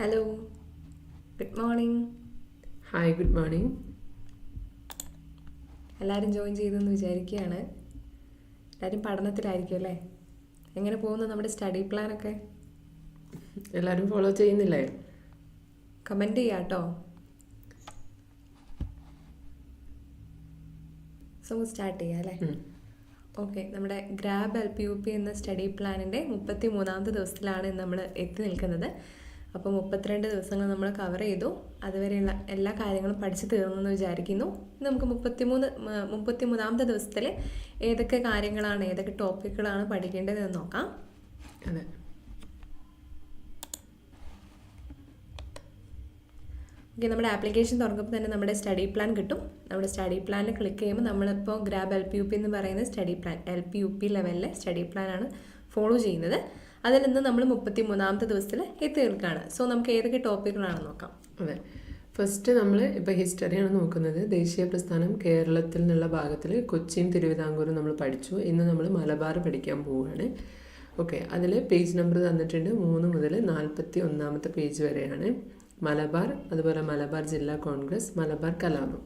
Hello good morning hi good morning എല്ലാവരും join ചെയ്തെന്ന് വിചാരിക്കുകയാണ് എല്ലാവരും പഠനത്തിലായിരിക്കും അല്ലേ? എങ്ങനെ പോകുന്നു നമ്മുടെ സ്റ്റഡി പ്ലാനൊക്കെ എല്ലാവരും ഫോളോ ചെയ്യുന്നില്ലേ? കമന്റ് ചെയ്യാം കേട്ടോ. സോ സ്റ്റാർട്ട് ചെയ്യാം അല്ലേ. ഓക്കെ നമ്മുടെ grab L P U P എന്ന സ്റ്റഡി പ്ലാനിന്റെ മുപ്പത്തി മൂന്നാമത്തെ ദിവസത്തിലാണ് നമ്മൾ എത്തി നിൽക്കുന്നത്. അപ്പോൾ മുപ്പത്തിരണ്ട് ദിവസങ്ങൾ നമ്മൾ കവർ ചെയ്തു. അതുവരെയുള്ള എല്ലാ കാര്യങ്ങളും പഠിച്ചു തീർന്നു എന്ന് വിചാരിക്കുന്നു നമുക്ക് മുപ്പത്തിമൂന്ന് മുപ്പത്തിമൂന്നാമത്തെ മുപ്പത്തി മൂന്നാമത്തെ ദിവസത്തിൽ ഏതൊക്കെ കാര്യങ്ങളാണ് ഏതൊക്കെ ടോപ്പിക്കുകളാണ് പഠിക്കേണ്ടതെന്ന് നോക്കാം. അതെ. ഓക്കെ നമ്മുടെ ആപ്ലിക്കേഷൻ തുറക്കുമ്പോൾ തന്നെ നമ്മുടെ സ്റ്റഡി പ്ലാൻ കിട്ടും. നമ്മുടെ സ്റ്റഡി പ്ലാനിൽ ക്ലിക്ക് ചെയ്യുമ്പോൾ നമ്മളിപ്പോൾ grab L P U P എന്ന് പറയുന്ന study plan L P U P ലെവലിലെ study പ്ലാനാണ് ഫോളോ ചെയ്യുന്നത്. അതിൽ നിന്ന് നമ്മൾ മുപ്പത്തി മൂന്നാമത്തെ ദിവസത്തിൽ എത്തി നിൽക്കുകയാണ് സോ നമുക്ക് ഏതൊക്കെ ടോപ്പിക്കുകളാണ് നോക്കാം. അതെ. ഫസ്റ്റ് നമ്മൾ ഇപ്പോൾ ഹിസ്റ്ററിയാണ് നോക്കുന്നത്. ദേശീയ പ്രസ്ഥാനം കേരളത്തിൽ നിന്നുള്ള ഭാഗത്തിൽ കൊച്ചിയും തിരുവിതാംകൂറും നമ്മൾ പഠിച്ചു. ഇന്ന് നമ്മൾ മലബാർ പഠിക്കാൻ പോവുകയാണ്. ഓക്കെ അതിൽ പേജ് നമ്പർ തന്നിട്ടുണ്ട് മൂന്ന് മുതൽ നാൽപ്പത്തി ഒന്നാമത്തെ പേജ് വരെയാണ്. മലബാർ അതുപോലെ മലബാർ ജില്ലാ കോൺഗ്രസ് മലബാർ കലാപം.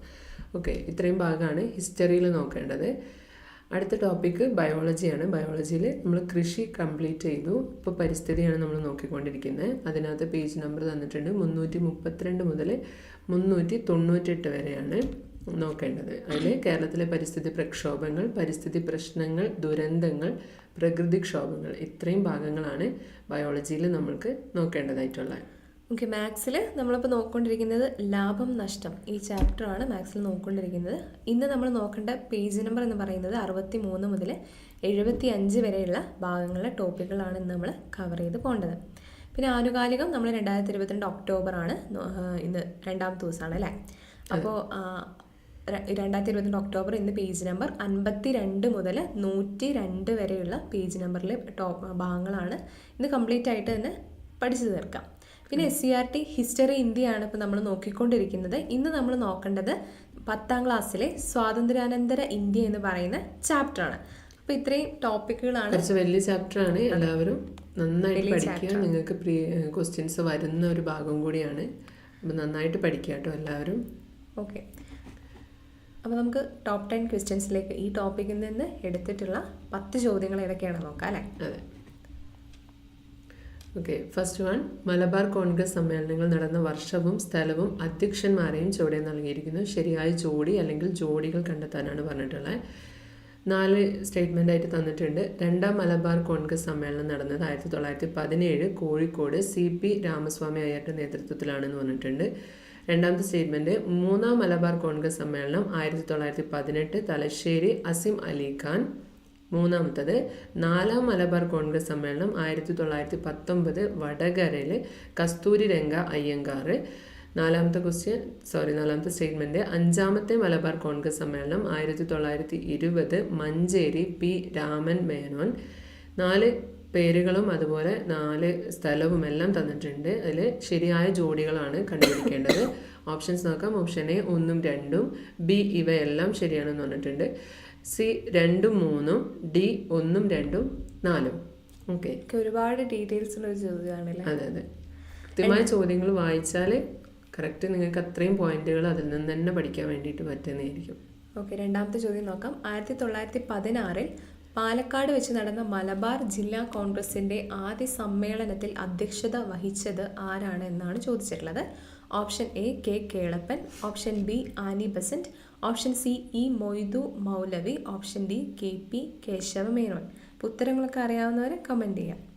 ഓക്കെ ഇത്രയും ഭാഗമാണ് ഹിസ്റ്ററിയിൽ നോക്കേണ്ടത്. അടുത്ത ടോപ്പിക്ക് ബയോളജിയാണ് ബയോളജിയിൽ നമ്മൾ കൃഷി കംപ്ലീറ്റ് ചെയ്തു. ഇപ്പോൾ പരിസ്ഥിതിയാണ് നമ്മൾ നോക്കിക്കൊണ്ടിരിക്കുന്നത് അതിനകത്ത് പേജ് നമ്പർ തന്നിട്ടുണ്ട്. മുന്നൂറ്റി മുപ്പത്തിരണ്ട് മുതൽ മുന്നൂറ്റി തൊണ്ണൂറ്റെട്ട് വരെയാണ് നോക്കേണ്ടത്. അതിൽ കേരളത്തിലെ പരിസ്ഥിതി പ്രക്ഷോഭങ്ങൾ പരിസ്ഥിതി പ്രശ്നങ്ങൾ ദുരന്തങ്ങൾ പ്രകൃതിക്ഷോഭങ്ങൾ ഇത്രയും ഭാഗങ്ങളാണ് ബയോളജിയിൽ നമ്മൾക്ക് നോക്കേണ്ടതായിട്ടുള്ളത്. ഓക്കെ മാത്സിൽ നമ്മളിപ്പോൾ നോക്കിക്കൊണ്ടിരിക്കുന്നത് ലാഭം നഷ്ടം. ഈ ചാപ്റ്ററാണ് മാത്സിൽ നോക്കിക്കൊണ്ടിരിക്കുന്നത് ഇന്ന് നമ്മൾ നോക്കേണ്ട പേജ് നമ്പർ എന്ന് പറയുന്നത് അറുപത്തി മൂന്ന് മുതൽ എഴുപത്തി അഞ്ച് വരെയുള്ള ഭാഗങ്ങളിലെ ടോപ്പിക്കുകളാണ് ഇന്ന് നമ്മൾ കവർ ചെയ്ത് പോകേണ്ടത് പിന്നെ ആനുകാലികം നമ്മൾ രണ്ടായിരത്തി ഇരുപത്തിരണ്ട് ഒക്ടോബറാണ് ഇന്ന് രണ്ടാമത്തെ ദിവസമാണ് അല്ലേ? അപ്പോൾ രണ്ടായിരത്തി ഇരുപത്തിരണ്ട് ഒക്ടോബർ ഇന്ന് പേജ് നമ്പർ അൻപത്തി രണ്ട് മുതൽ നൂറ്റി രണ്ട് വരെയുള്ള പേജ് നമ്പറിലെ ടോപ്പ് ഭാഗങ്ങളാണ്. ഇന്ന് കംപ്ലീറ്റ് ആയിട്ട് തന്നെ പഠിച്ചു തീർക്കാം. പിന്നെ S C R T history ഇന്ത്യയാണ് ഇപ്പോൾ നമ്മൾ നോക്കിക്കൊണ്ടിരിക്കുന്നത്. ഇന്ന് നമ്മൾ നോക്കേണ്ടത് പത്താം ക്ലാസ്സിലെ സ്വാതന്ത്ര്യാനന്തര ഇന്ത്യ എന്ന് പറയുന്ന ചാപ്റ്റർ ആണ് അപ്പോൾ ഇത്രയും ടോപ്പിക്കുകളാണ് കുറച്ച് വലിയ ചാപ്റ്ററാണ്. എല്ലാവരും നന്നായിട്ട് പഠിക്കുക. നിങ്ങൾക്ക് പ്രീ ക്വസ്റ്റ്യൻസ് വരുന്ന ഒരു ഭാഗം കൂടിയാണ്. അപ്പം നന്നായിട്ട് പഠിക്കുക കേട്ടോ എല്ലാവരും. ഓക്കെ. അപ്പോൾ നമുക്ക് ടോപ്പ് ടെൻ ക്വസ്റ്റ്യൻസിലേക്ക് ഈ ടോപ്പിക്കിൽ നിന്ന് എടുത്തിട്ടുള്ള പത്ത് ചോദ്യങ്ങൾ ഏതൊക്കെയാണ് നോക്കാം അല്ലേ? അതെ. Okay first one Malabar Congress സമ്മേളനങ്ങൾ നടന്ന വർഷവും സ്ഥലവും അധ്യക്ഷന്മാരെയും ചുവടെ നൽകിയിരിക്കുന്നു. ശരിയായ ജോഡി അല്ലെങ്കിൽ ജോഡികൾ കണ്ടെത്താനാണ് പറഞ്ഞിട്ടുള്ളത്. നാല് സ്റ്റേറ്റ്മെന്റ് ആയിട്ട് തന്നിട്ടുണ്ട്. രണ്ടാം മലബാർ കോൺഗ്രസ് സമ്മേളനം നടന്നത് ആയിരത്തി തൊള്ളായിരത്തി പതിനേഴ് കോഴിക്കോട് സി പി രാമസ്വാമി അയ്യരുടെ നേതൃത്വത്തിലാണെന്ന് പറഞ്ഞിട്ടുണ്ട്. രണ്ടാമത്തെ സ്റ്റേറ്റ്മെന്റ് മൂന്നാം മലബാർ കോൺഗ്രസ് സമ്മേളനം ആയിരത്തി തൊള്ളായിരത്തി പതിനെട്ട് തലശ്ശേരി അസിം അലി ഖാൻ മൂന്നാമത്തത് നാലാം മലബാർ കോൺഗ്രസ് സമ്മേളനം ആയിരത്തി തൊള്ളായിരത്തി പത്തൊമ്പത് വടകരയിൽ കസ്തൂരി രംഗ അയ്യങ്കാർ. നാലാമത്തെ ക്വസ്റ്റ്യൻ സോറി നാലാമത്തെ സ്റ്റേറ്റ്മെന്റ് അഞ്ചാമത്തെ മലബാർ കോൺഗ്രസ് സമ്മേളനം ആയിരത്തി തൊള്ളായിരത്തി ഇരുപത് മഞ്ചേരി പി രാമൻ മേനോൻ. നാല് പേരുകളും അതുപോലെ നാല് സ്ഥലവും എല്ലാം തന്നിട്ടുണ്ട്. അതിൽ ശരിയായ ജോഡികളാണ് കണ്ടുപിടിക്കേണ്ടത്. ഓപ്ഷൻസ് നോക്കാം. ഓപ്ഷൻ എ ഒന്നും രണ്ടും ബി ഇവയെല്ലാം ശരിയാണെന്ന് പറഞ്ഞിട്ടുണ്ട്. സി രണ്ടും മൂന്നും ഡി ഒന്നും രണ്ടും നാലും. ഓക്കെ ഒരുപാട് ഡീറ്റെയിൽസ് ഉള്ള ഒരു ചോദ്യമാണല്ലേ? അതെ അതെ. കൃത്യമായ ചോദ്യങ്ങൾ വായിച്ചാൽ കറക്റ്റ് നിങ്ങൾക്ക് അത്രയും പോയിന്റുകൾ അതിൽ നിന്ന് തന്നെ പഠിക്കാൻ വേണ്ടിയിട്ട് പറ്റുന്നതായിരിക്കും. ഓക്കെ രണ്ടാമത്തെ ചോദ്യം നോക്കാം. ആയിരത്തി തൊള്ളായിരത്തി പതിനാറിൽ പാലക്കാട് വെച്ച് നടന്ന മലബാർ ജില്ലാ കോൺഗ്രസിന്റെ ആദ്യ സമ്മേളനത്തിൽ അധ്യക്ഷത വഹിച്ചത് ആരാണ് എന്നാണ് ചോദിച്ചിട്ടുള്ളത്. Option A K Kelappan. Option B Annie Besant. Option C E Moidu Moulavi. Option D K P Kesava Menon അപ്പോൾ ഉത്തരങ്ങളൊക്കെ അറിയാവുന്നവരെ കമന്റ് ചെയ്യാം.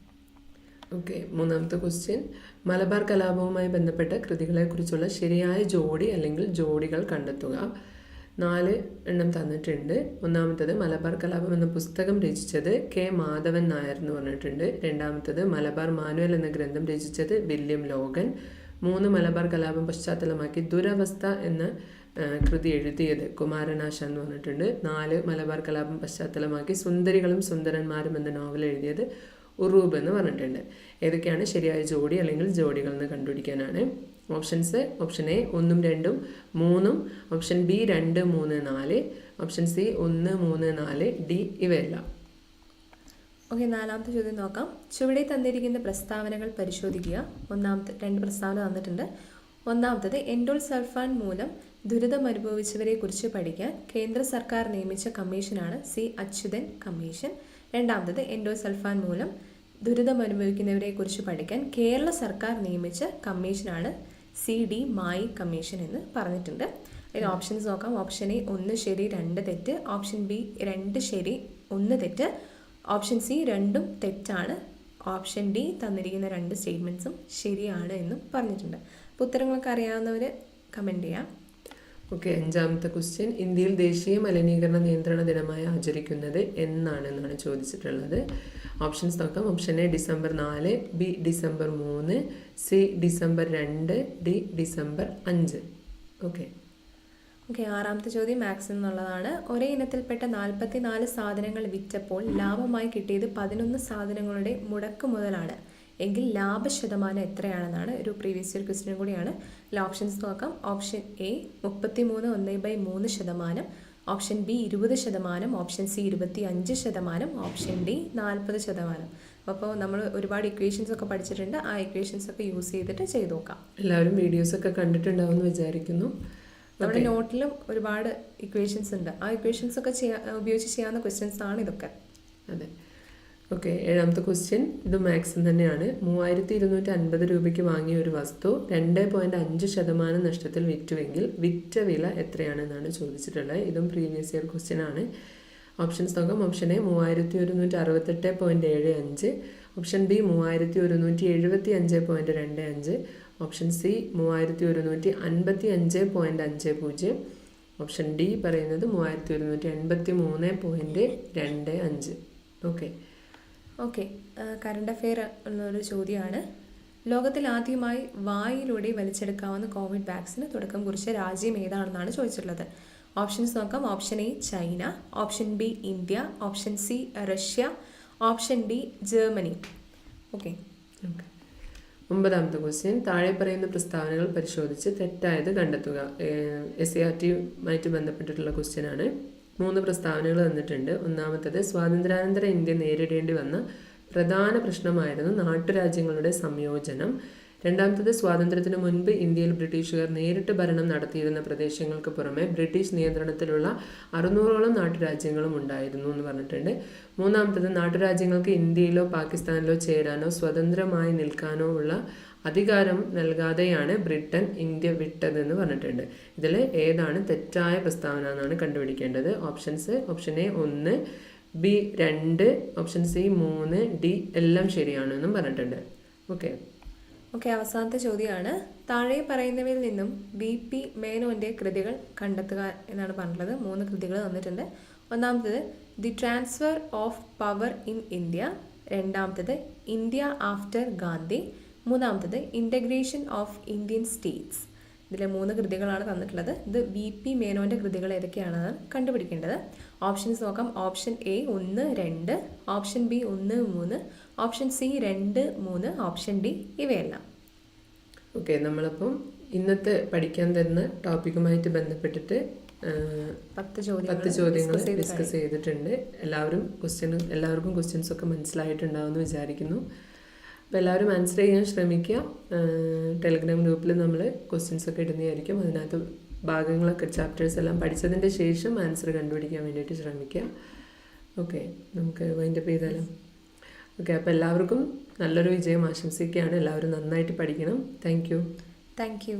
ഓക്കെ മൂന്നാമത്തെ ക്വസ്റ്റ്യൻ മലബാർ കലാപവുമായി ബന്ധപ്പെട്ട കൃതികളെക്കുറിച്ചുള്ള ശരിയായ ജോഡി അല്ലെങ്കിൽ ജോഡികൾ കണ്ടെത്തുക. നാല് എണ്ണം തന്നിട്ടുണ്ട്. ഒന്നാമത്തത് മലബാർ കലാപം എന്ന പുസ്തകം രചിച്ചത് കെ മാധവൻ നായർ എന്ന് പറഞ്ഞിട്ടുണ്ട്. രണ്ടാമത്തത് മലബാർ മാനുവൽ എന്ന ഗ്രന്ഥം രചിച്ചത് വില്യം ലോഗൻ. മൂന്ന് മലബാർ കലാപം പശ്ചാത്തലമാക്കി ദുരവസ്ഥ എന്ന കൃതി എഴുതിയത് കുമാരനാശ എന്ന് പറഞ്ഞിട്ടുണ്ട്. നാല് മലബാർ കലാപം പശ്ചാത്തലമാക്കി സുന്ദരികളും സുന്ദരന്മാരും എന്ന നോവൽ എഴുതിയത് ഉറൂബ് എന്ന് പറഞ്ഞിട്ടുണ്ട്. ഏതൊക്കെയാണ്? ശരിയായ ജോഡി അല്ലെങ്കിൽ ജോഡികൾ എന്ന് കണ്ടുപിടിക്കാനാണ്. ഓപ്ഷൻസ് ഓപ്ഷൻ എ ഒന്നും രണ്ടും മൂന്നും. ഓപ്ഷൻ ബി രണ്ട് മൂന്ന് നാല്. ഓപ്ഷൻ സി ഒന്ന് മൂന്ന് നാല്. ഡി ഇവയെല്ലാം. ഓക്കെ നാലാമത്തെ ചോദ്യം നോക്കാം. ചുവടെ തന്നിരിക്കുന്ന പ്രസ്താവനകൾ പരിശോധിക്കുക. ഒന്നാമത്തെ രണ്ട് പ്രസ്താവന തന്നിട്ടുണ്ട് ഒന്നാമത്തത് എൻഡോൾ സൾഫാൻ മൂലം ദുരിതം അനുഭവിച്ചവരെ കുറിച്ച് പഠിക്കാൻ കേന്ദ്ര സർക്കാർ നിയമിച്ച കമ്മീഷനാണ് സി അച്യുതൻ കമ്മീഷൻ. രണ്ടാമത്തത് എൻഡോൾ സൾഫാൻ മൂലം ദുരിതം അനുഭവിക്കുന്നവരെ കുറിച്ച് പഠിക്കാൻ കേരള സർക്കാർ നിയമിച്ച കമ്മീഷനാണ് സി ഡി മായി കമ്മീഷൻ എന്ന് പറഞ്ഞിട്ടുണ്ട്. അതിൽ ഓപ്ഷൻസ് നോക്കാം. ഓപ്ഷൻ എ ഒന്ന് ശരി രണ്ട് തെറ്റ്. ഓപ്ഷൻ ബി രണ്ട് ശരി ഒന്ന് തെറ്റ്. ഓപ്ഷൻ സി രണ്ടും തെറ്റാണ്. ഓപ്ഷൻ ഡി തന്നിരിക്കുന്ന രണ്ട് സ്റ്റേറ്റ്മെന്റ്സും ശരിയാണ് എന്നും പറഞ്ഞിട്ടുണ്ട്. അപ്പോൾ ഉത്തരങ്ങളൊക്കെ അറിയാവുന്നവർ കമന്റ് ചെയ്യാം. ഓക്കെ അഞ്ചാമത്തെ ക്വസ്റ്റ്യൻ ഇന്ത്യയിൽ ദേശീയ മലിനീകരണ നിയന്ത്രണ ദിനമായി ആചരിക്കുന്നത് എന്നാണ് എന്നാണ് ചോദിച്ചിട്ടുള്ളത്. ഓപ്ഷൻസ് നോക്കാം. ഓപ്ഷൻ എ ഡിസംബർ നാല് ബി ഡിസംബർ മൂന്ന് സി ഡിസംബർ രണ്ട് ഡി ഡിസംബർ അഞ്ച്. ഓക്കെ ഓക്കെ ആറാമത്തെ ചോദ്യം മാത്സ് എന്നുള്ളതാണ്. ഒരേ ഇനത്തിൽപ്പെട്ട നാൽപ്പത്തി നാല് സാധനങ്ങൾ വിറ്റപ്പോൾ ലാഭമായി കിട്ടിയത് പതിനൊന്ന് സാധനങ്ങളുടെ മുടക്ക് മുതലാണ്. എങ്കിൽ ലാഭശതമാനം എത്രയാണെന്നാണ് ഒരു പ്രീവിയസ് ഇയർ ക്വസ്റ്റിനും കൂടിയാണ്. അല്ല ഓപ്ഷൻസ് നോക്കാം. ഓപ്ഷൻ എ മുപ്പത്തി മൂന്ന് ഒന്ന് ബൈ മൂന്ന് ശതമാനം. ഓപ്ഷൻ ബി ഇരുപത് ശതമാനം. ഓപ്ഷൻ സി ഇരുപത്തി അഞ്ച് ശതമാനം. ഓപ്ഷൻ ഡി നാൽപ്പത് ശതമാനം. അപ്പോൾ നമ്മൾ ഒരുപാട് ഇക്വേഷൻസ് ഒക്കെ പഠിച്ചിട്ടുണ്ട്. ആ ഇക്വേഷൻസ് ഒക്കെ യൂസ് ചെയ്തിട്ട് ചെയ്തു നോക്കാം. എല്ലാവരും വീഡിയോസൊക്കെ കണ്ടിട്ടുണ്ടാവുമെന്ന് വിചാരിക്കുന്നു. നമ്മുടെ നോട്ടിലും ഒരുപാട് ഇക്വേഷൻസ് ഉണ്ട്. ആ ഇക്വേഷൻസ് ഒക്കെ ചെയ്യാ ഉപയോഗിച്ച് ചെയ്യാവുന്ന ക്വസ്റ്റ്യൻസ് ആണ് ഇതൊക്കെ. അതെ. ഓക്കെ ഏഴാമത്തെ ക്വസ്റ്റ്യൻ ഇത് മാക്സിം തന്നെയാണ്. മൂവായിരത്തി ഇരുന്നൂറ്റി അൻപത് രൂപയ്ക്ക് വാങ്ങിയ ഒരു വസ്തു രണ്ട് പോയിന്റ് അഞ്ച് ശതമാനം നഷ്ടത്തിൽ വിറ്റുവെങ്കിൽ വിറ്റ വില എത്രയാണെന്നാണ് ചോദിച്ചിട്ടുള്ളത്. ഇതും പ്രീവിയസ് ഇയർ ക്വസ്റ്റ്യൻ ആണ്. ഓപ്ഷൻസ് നോക്കാം. ഓപ്ഷൻ എ മൂവായിരത്തി ഒരുന്നൂറ്റി അറുപത്തെട്ട് പോയിന്റ് ഏഴ് അഞ്ച്. ഓപ്ഷൻ ബി മൂവായിരത്തി ഒരുന്നൂറ്റി എഴുപത്തി അഞ്ച് പോയിന്റ് രണ്ട് അഞ്ച്. ഓപ്ഷൻ സി മൂവായിരത്തി ഒരുന്നൂറ്റി അൻപത്തി അഞ്ച് പോയിന്റ് അഞ്ച് പൂജ്യം. ഓപ്ഷൻ ഡി പറയുന്നത് മൂവായിരത്തി ഒരുന്നൂറ്റി എൺപത്തി മൂന്ന് പോയിന്റ് രണ്ട് അഞ്ച്. ഓക്കെ ഓക്കെ കറണ്ട് അഫെയർ എന്നൊരു ചോദ്യമാണ്. ലോകത്തിൽ ആദ്യമായി വായിലൂടെ വലിച്ചെടുക്കാവുന്ന കോവിഡ് വാക്സിന് തുടക്കം കുറിച്ച രാജ്യം ഏതാണെന്നാണ് ചോദിച്ചിട്ടുള്ളത്? ഓപ്ഷൻസ് നോക്കാം. Option A China option B India option C Russia option D Germany okay okay ഒമ്പതാമത്തെ ക്വസ്റ്റ്യൻ താഴെ പറയുന്ന പ്രസ്താവനകൾ പരിശോധിച്ച് തെറ്റായത് കണ്ടെത്തുക. എസ് സി ആർ ടിയുമായിട്ട് ബന്ധപ്പെട്ടിട്ടുള്ള ക്വസ്റ്റ്യൻ ആണ്. മൂന്ന് പ്രസ്താവനകൾ തന്നിട്ടുണ്ട്. ഒന്നാമത്തത് സ്വാതന്ത്ര്യാനന്തര ഇന്ത്യ നേരിടേണ്ടി വന്ന പ്രധാന പ്രശ്നമായിരുന്നു നാട്ടുരാജ്യങ്ങളുടെ സംയോജനം. രണ്ടാമത്തത് സ്വാതന്ത്ര്യത്തിന് മുൻപ് ഇന്ത്യയിൽ ബ്രിട്ടീഷുകാർ നേരിട്ട് ഭരണം നടത്തിയിരുന്ന പ്രദേശങ്ങൾക്ക് പുറമെ ബ്രിട്ടീഷ് നിയന്ത്രണത്തിലുള്ള അറുന്നൂറോളം നാട്ടുരാജ്യങ്ങളും ഉണ്ടായിരുന്നു എന്ന് പറഞ്ഞിട്ടുണ്ട്. മൂന്നാമത്തത് നാട്ടുരാജ്യങ്ങൾക്ക് ഇന്ത്യയിലോ പാകിസ്ഥാനിലോ ചേരാനോ സ്വതന്ത്രമായി നിൽക്കാനോ ഉള്ള അധികാരം നൽകാതെയാണ് ബ്രിട്ടൻ ഇന്ത്യ വിട്ടതെന്ന് പറഞ്ഞിട്ടുണ്ട്. ഇതിൽ ഏതാണ് തെറ്റായ പ്രസ്താവന എന്നാണ് കണ്ടുപിടിക്കേണ്ടത്. ഓപ്ഷൻസ് ഓപ്ഷൻ എ ഒന്ന് ബി രണ്ട് ഓപ്ഷൻ സി മൂന്ന് ഡി എല്ലാം ശരിയാണെന്നും പറഞ്ഞിട്ടുണ്ട്. ഓക്കെ. ഓക്കെ അവസാനത്തെ ചോദ്യമാണ്. താഴെ പറയുന്നവയിൽ നിന്നും ബി പി മേനോന്റെ കൃതികൾ കണ്ടെത്തുക എന്നാണ് പറഞ്ഞിട്ടുള്ളത്. മൂന്ന് കൃതികൾ തന്നിട്ടുണ്ട്. ഒന്നാമത്തത് the transfer of power in India രണ്ടാമത്തത് ഇന്ത്യ ആഫ്റ്റർ ഗാന്ധി മൂന്നാമത്തത് ഇന്റഗ്രേഷൻ ഓഫ് ഇന്ത്യൻ സ്റ്റേറ്റ്സ് ഇതിലെ മൂന്ന് കൃതികളാണ് തന്നിട്ടുള്ളത്. ഇത് വി പി മേനോന്റെ കൃതികൾ ഏതൊക്കെയാണെന്ന് കണ്ടുപിടിക്കേണ്ടത്. ഓപ്ഷൻസ് നോക്കാം. ഓപ്ഷൻ എ ഒന്ന് രണ്ട് ഓപ്ഷൻ ബി ഒന്ന് മൂന്ന് ഓപ്ഷൻ സി രണ്ട് മൂന്ന് ഓപ്ഷൻ ഡി ഇവയെല്ലാം. ഓക്കെ നമ്മളിപ്പം ഇന്നത്തെ പഠിക്കാൻ തരുന്ന ടോപ്പിക്കുമായിട്ട് ബന്ധപ്പെട്ടിട്ട് പത്ത് ചോദ്യം പത്ത് ചോദ്യങ്ങൾ ഡിസ്കസ് ചെയ്തിട്ടുണ്ട്. എല്ലാവരും ക്വസ്റ്റ്യൻ എല്ലാവർക്കും ക്വസ്റ്റ്യൻസ് ഒക്കെ മനസ്സിലായിട്ടുണ്ടാവുമെന്ന് വിചാരിക്കുന്നു. അപ്പോൾ എല്ലാവരും ആൻസർ ചെയ്യാൻ ശ്രമിക്കുക. ടെലിഗ്രാം ഗ്രൂപ്പിൽ നമ്മൾ ക്വസ്റ്റ്യൻസ് ഒക്കെ ഇടുന്നതായിരിക്കും. അതിനകത്ത് ഭാഗങ്ങളൊക്കെ ചാപ്റ്റേഴ്സ് എല്ലാം പഠിച്ചതിന്റെ ശേഷം ആൻസർ കണ്ടുപിടിക്കാൻ വേണ്ടിയിട്ട് ശ്രമിക്കുക. ഓക്കെ നമുക്ക് വൈൻഡപ്പ് ചെയ്താലോ? ഓക്കെ അപ്പോൾ എല്ലാവർക്കും നല്ലൊരു വിജയം ആശംസിക്കുകയാണ്. എല്ലാവരും നന്നായിട്ട് പഠിക്കണം. Thank you. Thank you.